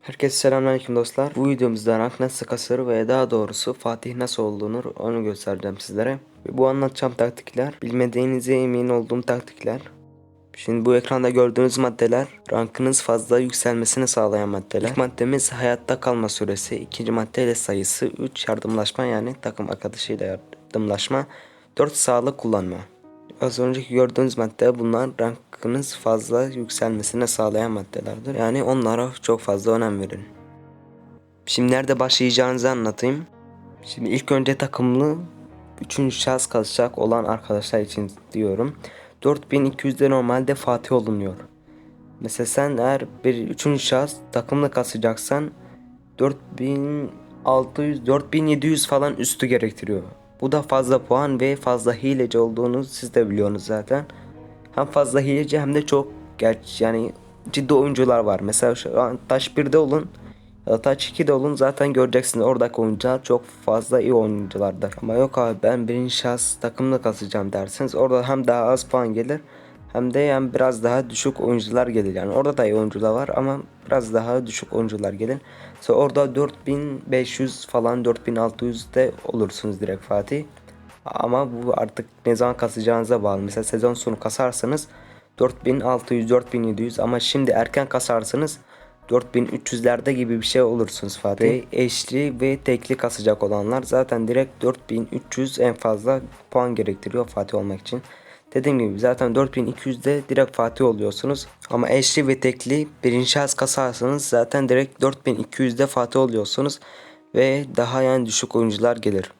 Herkese selamünaleyküm dostlar. Bu videomuzda rank nasıl kasır ve daha doğrusu Fatih nasıl olunur onu göstereceğim sizlere. Ve bu anlatacağım taktikler bilmediğinize emin olduğum taktikler. Şimdi bu ekranda gördüğünüz maddeler rankınız fazla yükselmesini sağlayan maddeler. İlk maddemiz hayatta kalma süresi. İkinci madde ile sayısı. 3 yardımlaşma yani takım arkadaşıyla yardımlaşma. 4 sağlık kullanma. Az önceki gördüğünüz madde bunlar rankınız fazla yükselmesine sağlayan maddelerdir. Yani onlara çok fazla önem verin. Şimdi nerede başlayacağınızı anlatayım. Şimdi ilk önce takımlı 3. şahıs kalacak olan arkadaşlar için diyorum. 4200'de normalde Fatih olunuyor. Mesela sen eğer bir 3. şahıs takımla kasacaksan 4600 4700 falan üstü gerektiriyor. Bu da fazla puan ve fazla hileci olduğunu siz de biliyorsunuz zaten. Hem fazla hileci hem de çok gerçi yani ciddi oyuncular var. Mesela şu an taş 1'de olun taç 2'de olun zaten göreceksiniz oradaki oyuncular çok fazla iyi oyunculardır. Ama yok abi ben birinci şahıs takımla kasacağım derseniz orada hem daha az puan gelir hem de yani biraz daha düşük oyuncular gelir. Yani orada da iyi oyuncular var ama biraz daha düşük oyuncular gelir. Sonra orada 4500 falan 4600'de olursunuz direkt Fatih. Ama bu artık ne zaman kasacağınıza bağlı. Mesela sezon sonu kasarsanız 4600 4700 ama şimdi erken kasarsanız 4300'lerde gibi bir şey olursunuz Fatih. Ve eşli ve tekli kasacak olanlar zaten direkt 4300 en fazla puan gerektiriyor Fatih olmak için. Dediğim gibi zaten 4200'de direkt Fatih oluyorsunuz. Ama eşli ve tekli birinci şahıs kasarsanız zaten direkt 4200'de Fatih oluyorsunuz. Ve daha yani düşük oyuncular gelir.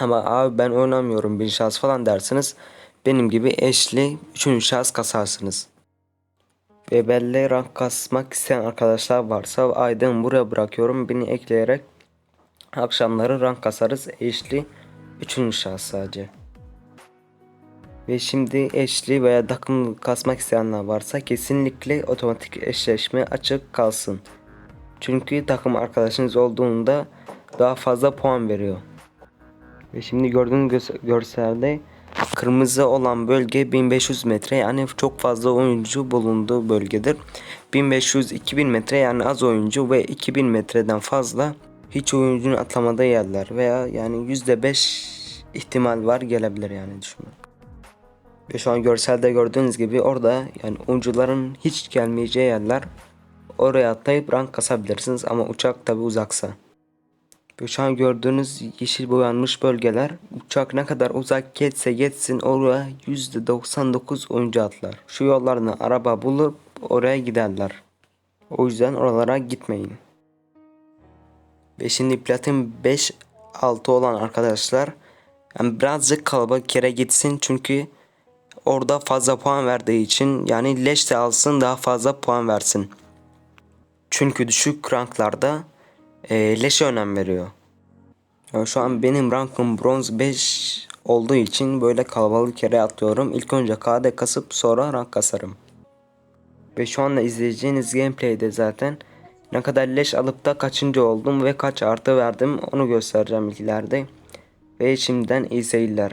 Ama abi ben oynamıyorum birinci şahıs falan dersiniz. Benim gibi eşli üçüncü şahıs kasarsınız. Ve belli rank kasmak isteyen arkadaşlar varsa aydın buraya bırakıyorum. Beni ekleyerek akşamları rank kasarız. Eşli üçüncü şahıs sadece. Ve şimdi eşli veya takım kasmak isteyenler varsa kesinlikle otomatik eşleşme açık kalsın. Çünkü takım arkadaşınız olduğunda daha fazla puan veriyor. Ve şimdi gördüğünüz görselde kırmızı olan bölge 1500 metre yani çok fazla oyuncu bulunduğu bölgedir. 1500-2000 metre yani az oyuncu ve 2000 metreden fazla hiç oyuncunun atlamadığı yerler veya yani %5 ihtimal var gelebilir yani düşünün. Ve şu an görselde gördüğünüz gibi orada yani oyuncuların hiç gelmeyeceği yerler oraya atlayıp rank kasabilirsiniz ama uçak tabi uzaksa. Ve şu an gördüğünüz yeşil boyanmış bölgeler uçak ne kadar uzak geçse geçsin oraya %99 oyuncu atlar. Şu yollarını araba bulup oraya giderler. O yüzden oralara gitmeyin. Ve şimdi platin 5 6 olan arkadaşlar yani birazcık kalabalık yere gitsin çünkü orada fazla puan verdiği için yani leş de alsın daha fazla puan versin. Çünkü düşük ranklarda e, leşe önem veriyor. Yani şu an benim rankım bronz 5 olduğu için böyle kalabalık yere atlıyorum. İlk önce KD kasıp sonra rank kasarım. Ve şu anda izleyeceğiniz gameplay'de zaten ne kadar leş alıp da kaçıncı oldum ve kaç artı verdim onu göstereceğim ileride. Ve şimdiden iyi seyirler.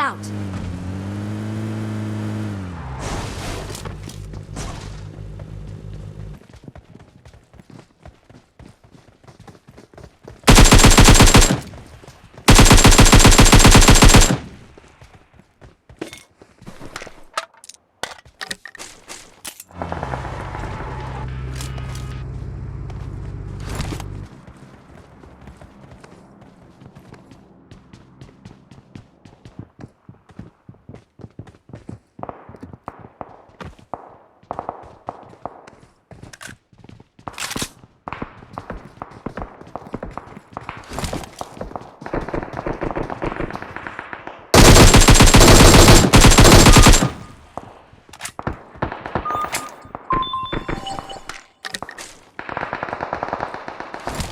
out!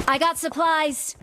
I got supplies.